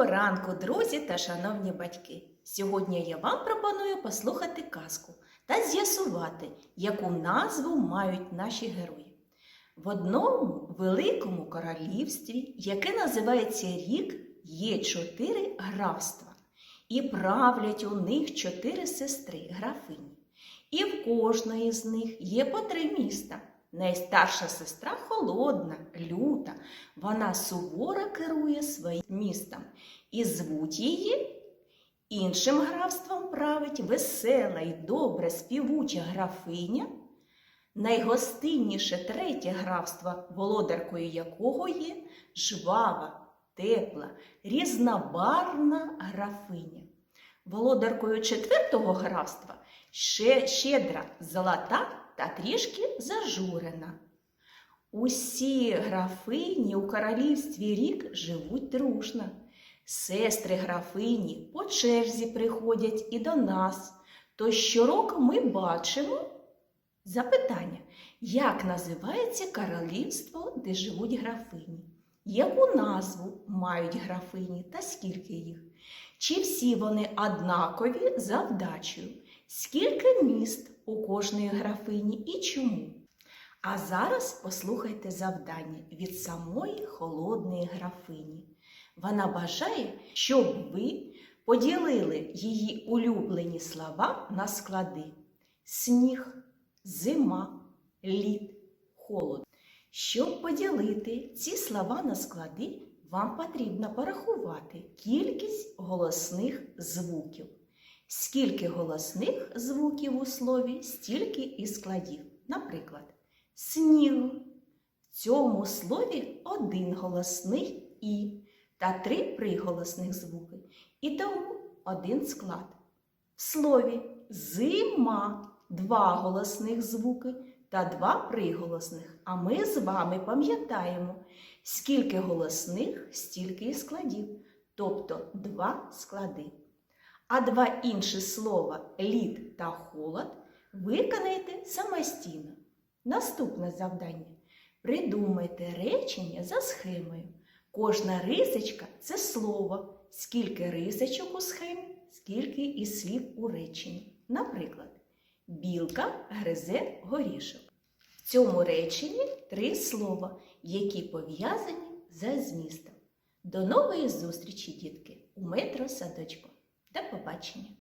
Доброго ранку, друзі та шановні батьки! Сьогодні я вам пропоную послухати казку та з'ясувати, яку назву мають наші герої. В одному великому королівстві, яке називається Рік, є чотири графства, і правлять у них чотири сестри графині. І в кожної з них є по три міста. Найстарша сестра холодна, люта, вона суворо керує своїм містом і звуть її. Іншим графством править весела й добра співуча графиня, найгостинніше третє графство, володаркою якого є жвава, тепла, різнобарвна графиня. Володаркою четвертого графства ще щедра, золота та трішки зажурена. Усі графині у королівстві рік живуть дружно. Сестри графині по черзі приходять і до нас. То щороку ми бачимо запитання, як називається королівство, де живуть графині? Яку назву мають графині та скільки їх? Чи всі вони однакові за вдачею? Скільки міст у кожної графині і чому? А зараз послухайте завдання від самої холодної графині. Вона бажає, щоб ви поділили її улюблені слова на склади: сніг, зима, лід, холод. Щоб поділити ці слова на склади, вам потрібно порахувати кількість голосних звуків. Скільки голосних звуків у слові, стільки і складів. Наприклад, сніг. В цьому слові один голосний і та три приголосних звуки. І тому один склад. В слові зима два голосних звуки та два приголосних. А ми з вами пам'ятаємо, скільки голосних, стільки і складів, тобто два склади. А два інші слова лід та холод виконайте самостійно. Наступне завдання. Придумайте речення за схемою. Кожна рисочка це слово. Скільки рисочок у схемі, скільки і слів у реченні. Наприклад, білка гризе горішок. В цьому реченні три слова, які пов'язані за змістом. До нової зустрічі, дітки, у метро садочку. До побачення!